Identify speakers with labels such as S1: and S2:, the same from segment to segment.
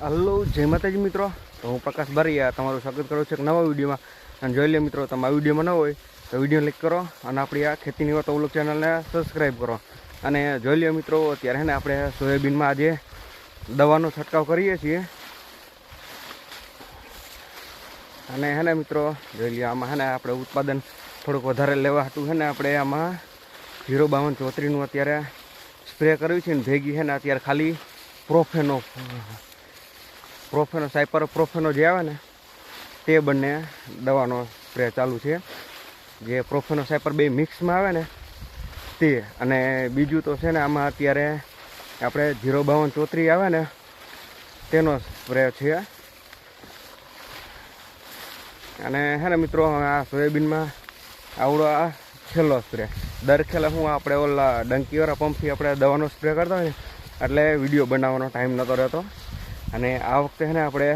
S1: Hello, જય માતાજી મિત્રો. તો હું પ્રકાશ બારીયા તમારું સ્વાગત કરું છું એક નવા વિડીયોમાં. અને જોઈ લે મિત્રો તમે આ વિડીયોમાં ન હોય તો વીડિયો ક્લિક કરો અને આપણી આ ખેતીની વાત ઓવલોક ચેનલને સબસ્ક્રાઈબ કરો. અને જોઈ લે મિત્રો, અત્યારે હે ને આપણે સોયાબીનમાં આજે દવાનો છંટકાવ કરીએ છીએ. અને હે ને મિત્રો, જોઈ લઈએ આમાં હે ને આપણે ઉત્પાદન થોડુંક વધારે લેવા હતું છે ને આપણે આમાં ઝીરો બાવન ચોત્રીનું અત્યારે સ્પ્રે કર્યું છે ને ભેગી છે ને અત્યારે ખાલી પ્રોફેનો પ્રોફેનો સાયપર પ્રોફેનો જે આવે ને, તે બંને દવાનો સ્પ્રે ચાલુ છે. જે પ્રોફેનો સાયપર બે મિક્સમાં આવે ને, તે અને બીજું તો છે ને આમાં અત્યારે આપણે ઝીરો બાવન ચોત્રી આવે ને, તેનો સ્પ્રે છે. અને હે ને મિત્રો આ સોયાબીનમાં આવડો આ છેલ્લો સ્પ્રે. દર હું આપણે ઓલા ડંકીવાળા પંપથી આપણે દવાનો સ્પ્રે કરતા હોય એટલે વીડિયો બનાવવાનો ટાઈમ નહોતો રહેતો. અને આ વખતે છે ને આપણે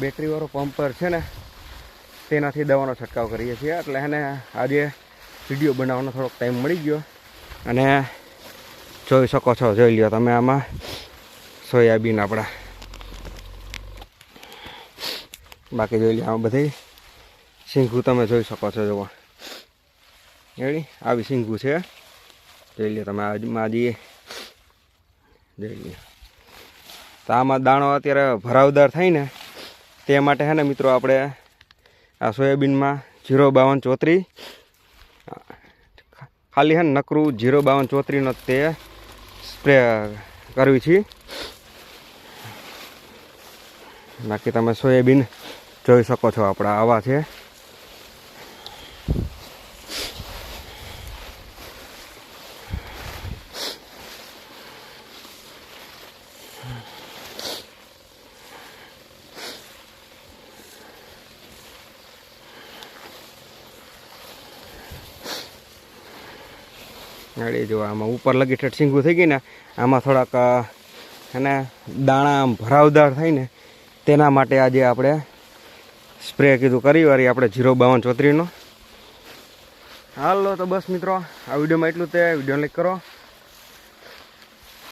S1: બેટરીવાળો પંપર છે ને તેનાથી દવાનો છંટકાવ કરીએ છીએ. એટલે છે ને આજે વીડિયો બનાવવાનો થોડોક ટાઈમ મળી ગયો. અને જોઈ શકો છો, જોઈ લ્યો તમે આમાં સોયાબીન આપણા. બાકી જોઈ લો આમાં બધી સિંગું તમે જોઈ શકો છો, જુઓ. એડી આવી સિંગું છે. જોઈ લ્યો તમે આજમાં આજે જોઈ લ્યો. તો આમાં દાણો અત્યારે ભરાવદાર થાય ને તે માટે હે ને મિત્રો આપણે આ સોયાબીનમાં જીરો બાવન ચોત્રી, ખાલી છે ને નકરું જીરો બાવન ચોત્રીનો તે સ્પ્રે કરવી છે. બાકી તમે સોયાબીન જોઈ શકો છો, આપણા આવા છે. ગાડી જો આમાં ઉપર લગી ઠેઠ થઈ ગઈ ને, આમાં થોડાક એને દાણા ભરાવદાર થાય તેના માટે આજે આપણે સ્પ્રે કીધું કરી વારી આપણે જીરો બાવન ચોત્રીસનો. હાલો તો બસ મિત્રો, આ વિડીયોમાં એટલું તે વીડિયો લાઈક કરો.